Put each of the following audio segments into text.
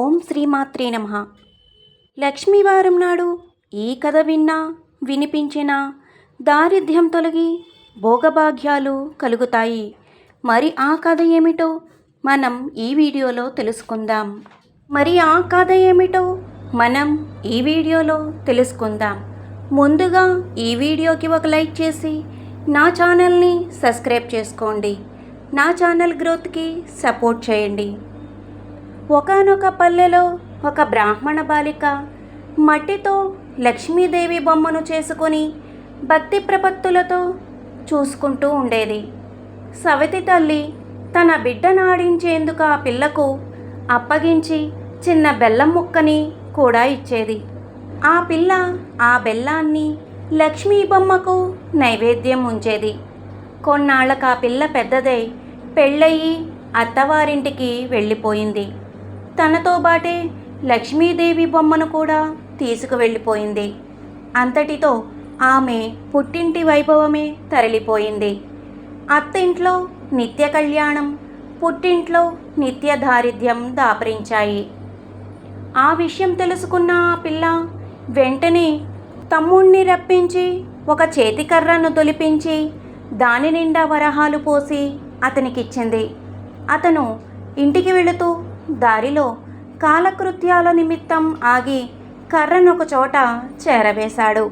ఓం శ్రీమాత్రే నమ. లక్ష్మీవారం నాడు ఈ కథ విన్నా వినిపించినా దారిద్ర్యం తొలగి భోగభాగ్యాలు కలుగుతాయి. మరి ఆ కథ ఏమిటో మనం ఈ వీడియోలో తెలుసుకుందాం. మరి ఆ కథ ఏమిటో మనం ఈ వీడియోలో తెలుసుకుందాం. ముందుగా ఈ వీడియోకి ఒక లైక్ చేసి నా ఛానల్ని సబ్స్క్రైబ్ చేసుకోండి. నా ఛానల్ గ్రోత్కి సపోర్ట్ చేయండి. ఒకానొక పల్లెలో ఒక బ్రాహ్మణ బాలిక మట్టితో లక్ష్మీదేవి బొమ్మను చేసుకొని భక్తి ప్రపత్తులతో చూసుకుంటూ ఉండేది. సవతి తల్లి తన బిడ్డనాడించేందుకు ఆ పిల్లకు అప్పగించి చిన్న బెల్లం ముక్కని కూడా ఇచ్చేది. ఆ పిల్ల ఆ బెల్లాన్ని లక్ష్మీ బొమ్మకు నైవేద్యం ఉంచేది. కొన్నాళ్ళకు ఆ పిల్ల పెద్దదై పెళ్ళయి అత్తవారింటికి వెళ్ళిపోయింది. తనతో బాటే లక్ష్మీదేవి బొమ్మను కూడా తీసుకువెళ్ళిపోయింది. అంతటితో ఆమె పుట్టింటి వైభవమే తరలిపోయింది. అత్తింట్లో నిత్య కళ్యాణం పుట్టింట్లో నిత్య దారిద్ర్యం దాపరించాయి. ఆ విషయం తెలుసుకున్న ఆ పిల్ల వెంటనే తమ్ముణ్ణి రప్పించి ఒక చేతికర్రను తొలిపించి దాని నిండా వరహాలు పోసి అతనికిచ్చింది. అతను ఇంటికి వెళుతూ దారిలో కాలకృత్యాల నిమిత్తం ఆగి కర్రనొక చోట చేరవేశాడు.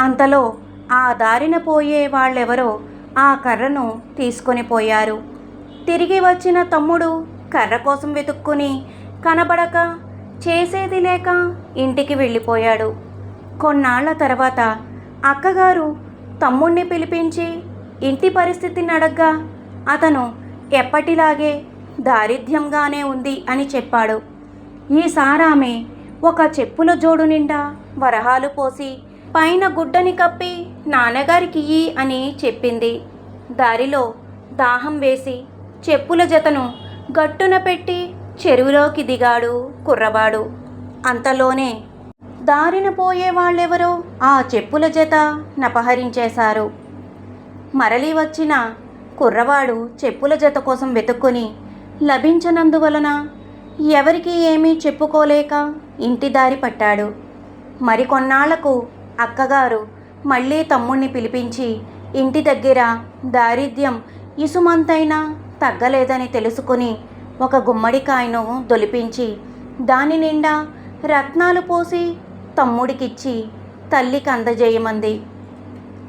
అంతలో ఆ దారిన పోయే వాళ్ళెవరో ఆ కర్రను తీసుకొని పోయారు. తిరిగి వచ్చిన తమ్ముడు కర్ర కోసం వెతుక్కుని కనబడక చేసేది లేక ఇంటికి వెళ్ళిపోయాడు. కొన్నాళ్ళ తర్వాత అక్కగారు తమ్ముణ్ణి పిలిపించి ఇంటి పరిస్థితిని అడగ్గా అతను ఎప్పటిలాగే దారిద్ర్యంగానే ఉంది అని చెప్పాడు. ఈసారామె ఒక చెప్పుల జోడు నిండా వరహాలు పోసి పైన గుడ్డని కప్పి నాన్నగారికి ఇయ్యి అని చెప్పింది. దారిలో దాహం వేసి చెప్పుల జతను గట్టున పెట్టి చెరువులోకి దిగాడు కుర్రవాడు. అంతలోనే దారిన పోయే వాళ్ళెవరో ఆ చెప్పుల జత నపహరించేశారు. మరలి వచ్చిన కుర్రవాడు చెప్పుల జత కోసం వెతుక్కొని లభించనందువలన ఎవరికి ఏమీ చెప్పుకోలేక ఇంటి దారి పట్టాడు. మరికొన్నాళ్ళకు అక్కగారు మళ్ళీ తమ్ముణ్ణి పిలిపించి ఇంటి దగ్గర దారిద్ర్యం ఇసుమంతైనా తగ్గలేదని తెలుసుకుని ఒక గుమ్మడికాయను దొలిపించి దాని నిండా రత్నాలు పోసి తమ్ముడికిచ్చి తల్లికి అందజేయమంది.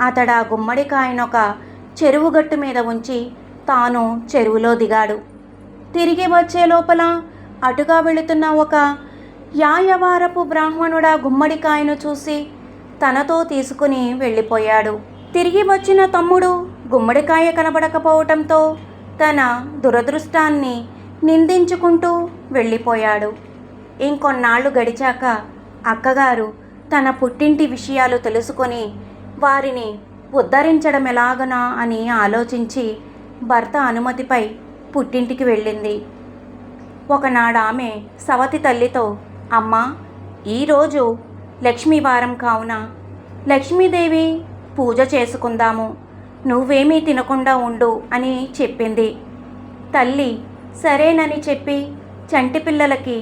అతడు ఆ గుమ్మడికాయనొక చెరువు గట్టు మీద ఉంచి తాను చెరువులో దిగాడు. తిరిగి వచ్చే లోపల అటుగా వెళుతున్న ఒక యాయవారపు బ్రాహ్మణుడా గుమ్మడికాయను చూసి తనతో తీసుకుని వెళ్ళిపోయాడు. తిరిగి వచ్చిన తమ్ముడు గుమ్మడికాయ కనబడకపోవటంతో తన దురదృష్టాన్ని నిందించుకుంటూ వెళ్ళిపోయాడు. ఇంకొన్నాళ్ళు గడిచాక అక్కగారు తన పుట్టింటి విషయాలు తెలుసుకొని వారిని ఉద్ధరించడం ఎలాగనా అని ఆలోచించి భర్త అనుమతిపై పుట్టింటికి వెళ్ళింది. ఒకనాడు ఆమె సవతి తల్లితో అమ్మా ఈరోజు లక్ష్మీవారం కావున లక్ష్మీదేవి పూజ చేసుకుందాము. నువ్వేమీ తినకుండా ఉండు అని చెప్పింది. తల్లి సరేనని చెప్పి చంటి పిల్లలకి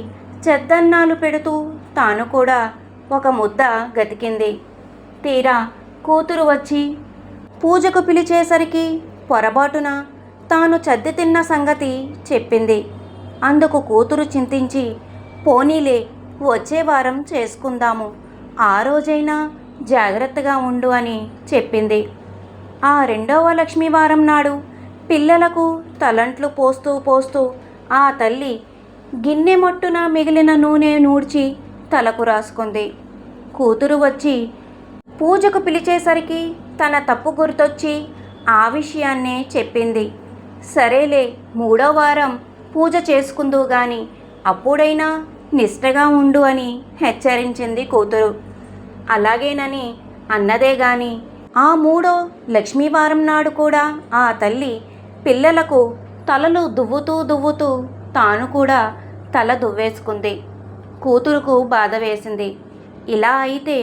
చెద్దన్నాలు పెడుతూ తాను కూడా ఒక ముద్ద గతికింది. తీరా కూతురు వచ్చి పూజకు పిలిచేసరికి పొరబాటున తాను చద్ది తిన్న సంగతి చెప్పింది. అందుకు కూతురు చింతించి పోనీలే వచ్చే వారం చేసుకుందాము. ఆ రోజైనా జాగ్రత్తగా ఉండు అని చెప్పింది. ఆ రెండవ లక్ష్మీవారం నాడు పిల్లలకు తలంట్లు పోస్తూ పోస్తూ ఆ తల్లి గిన్నె మట్టున మిగిలిన నూనె నూడ్చి తలకు రాసుకుంది. కూతురు వచ్చి పూజకు పిలిచేసరికి తన తప్పు గుర్తొచ్చి ఆ విషయాన్నే చెప్పింది. సరేలే మూడో వారం. పూజ చేసుకుందు గాని అప్పుడైనా నిష్టగా ఉండు అని హెచ్చరించింది కూతురు. అలాగేనని అన్నదే గాని ఆ మూడో లక్ష్మీవారం నాడు కూడా ఆ తల్లి పిల్లలకు తలలు దువ్వుతూ దువ్వుతూ తాను కూడా తల దువ్వేసుకుంది. కూతురుకు బాధ వేసింది. ఇలా అయితే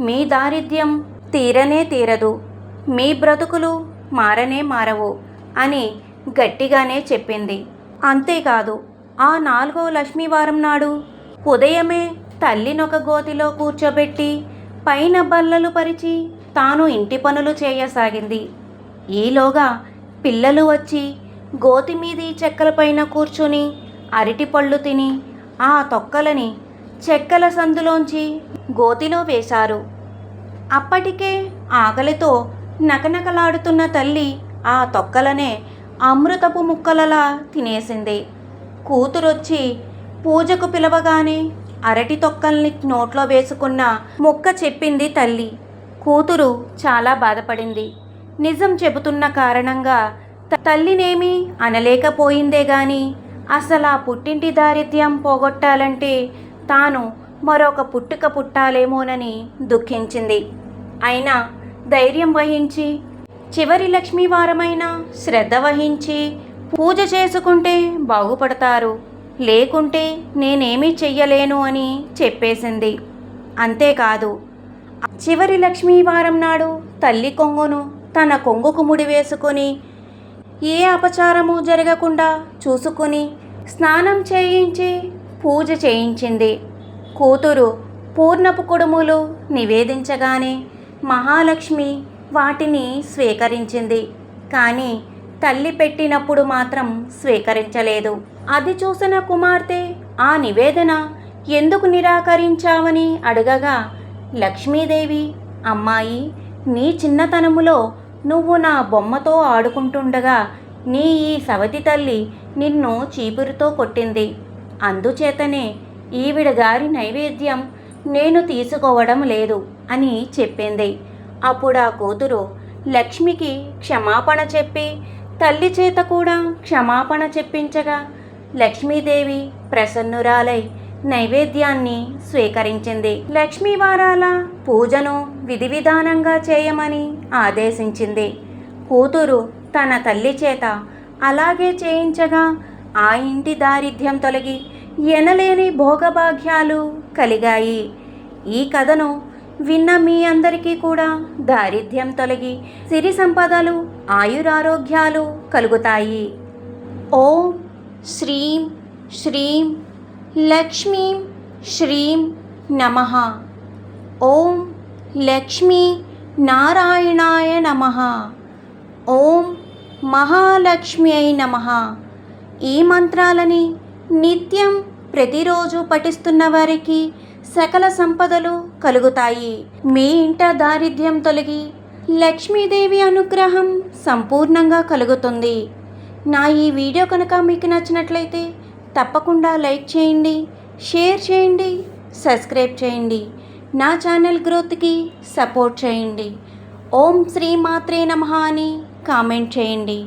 మీ దారిద్ర్యం తీరనే తీరదు. మీ బ్రతుకులు మారనే మారవు అని గట్టిగానే చెప్పింది. అంతేకాదు ఆ నాలుగో లక్ష్మీవారం నాడు ఉదయమే తల్లినొక గోతిలో కూర్చోబెట్టి పైన బల్లలు పరిచి తాను ఇంటి పనులు చేయసాగింది. ఈలోగా పిల్లలు వచ్చి గోతి మీది చెక్కలపైన కూర్చుని అరటిపళ్ళు తిని ఆ తొక్కలని చెక్కల సందులోంచి గోతిలో వేశారు. అప్పటికే ఆకలితో నకనకలాడుతున్న తల్లి ఆ తొక్కలనే అమృతపు ముక్కలలా తినేసింది. కూతురొచ్చి పూజకు పిలవగానే అరటి తొక్కల్ని నోట్లో వేసుకున్న ముక్క చెప్పింది తల్లి. కూతురు చాలా బాధపడింది. నిజం చెబుతున్న కారణంగా తల్లినేమి తల్లినేమీ అనలేకపోయిందే గాని అసలు ఆ పుట్టింటి దారిద్ర్యం పోగొట్టాలంటే తాను మరొక పుట్టుక పుట్టాలేమోనని దుఃఖించింది. అయినా ధైర్యం వహించి చివరి లక్ష్మీవారమైన శ్రద్ధ వహించి పూజ చేసుకుంటే బాగుపడతారు. లేకుంటే నేనేమీ చెయ్యలేను అని చెప్పేసింది. అంతేకాదు చివరి లక్ష్మీవారం నాడు తల్లి కొంగును తన కొంగుకు ముడి వేసుకొని ఏ అపచారము జరగకుండా చూసుకుని స్నానం చేయించి పూజ చేయించింది. కూతురు పూర్ణపు కుడుములు నివేదించగానే మహాలక్ష్మి వాటిని స్వీకరించింది. కానీ తల్లి పెట్టినప్పుడు మాత్రం స్వీకరించలేదు. అది చూసిన కుమార్తె ఆ నివేదన ఎందుకు నిరాకరించావని అడగగా లక్ష్మీదేవి అమ్మాయి నీ చిన్నతనములో నువ్వు నా బొమ్మతో ఆడుకుంటుండగా నీ ఈ సవతి తల్లి నిన్ను చీపురుతో కొట్టింది. అందుచేతనే ఈవిడ గారి నైవేద్యం నేను తీసుకోవడం లేదు అని చెప్పింది. అప్పుడు ఆ కూతురు లక్ష్మికి క్షమాపణ చెప్పి తల్లి చేత కూడా క్షమాపణ చెప్పించగా లక్ష్మీదేవి ప్రసన్నురాలై నైవేద్యాన్ని స్వీకరించింది. లక్ష్మీ వారాల పూజను విధి విధానంగా చేయమని ఆదేశించింది. కూతురు తన తల్లి చేత అలాగే చేయించగా ఆ ఇంటి దారిద్ర్యం తొలగి ఎనలేని భోగభాగ్యాలు కలిగాయి. ఈ కథను విన్న మీ అందరికీ కూడా దారిద్ర్యం తొలగి సిరి సంపదలు ఆయురారోగ్యాలు కలుగుతాయి. ఓం శ్రీం శ్రీం లక్ష్మీం శ్రీం నమ. ఓం లక్ష్మీ నారాయణాయ నమ. ఓం మహాలక్ష్మ్యై నమ. ఈ మంత్రాలని నిత్యం ప్రతిరోజు పఠిస్తున్న వారికి సకల సంపదలు కలుగుతాయి. మీ ఇంట దారిద్ర్యం తొలగి లక్ష్మీదేవి అనుగ్రహం సంపూర్ణంగా కలుగుతుంది. నా ఈ వీడియో కనుక మీకు నచ్చినట్లయితే తప్పకుండా లైక్ చేయండి షేర్ చేయండి సబ్స్క్రైబ్ చేయండి. నా ఛానల్ గ్రోత్కి సపోర్ట్ చేయండి. ఓం శ్రీ మాత్రే నమః అని కామెంట్ చేయండి.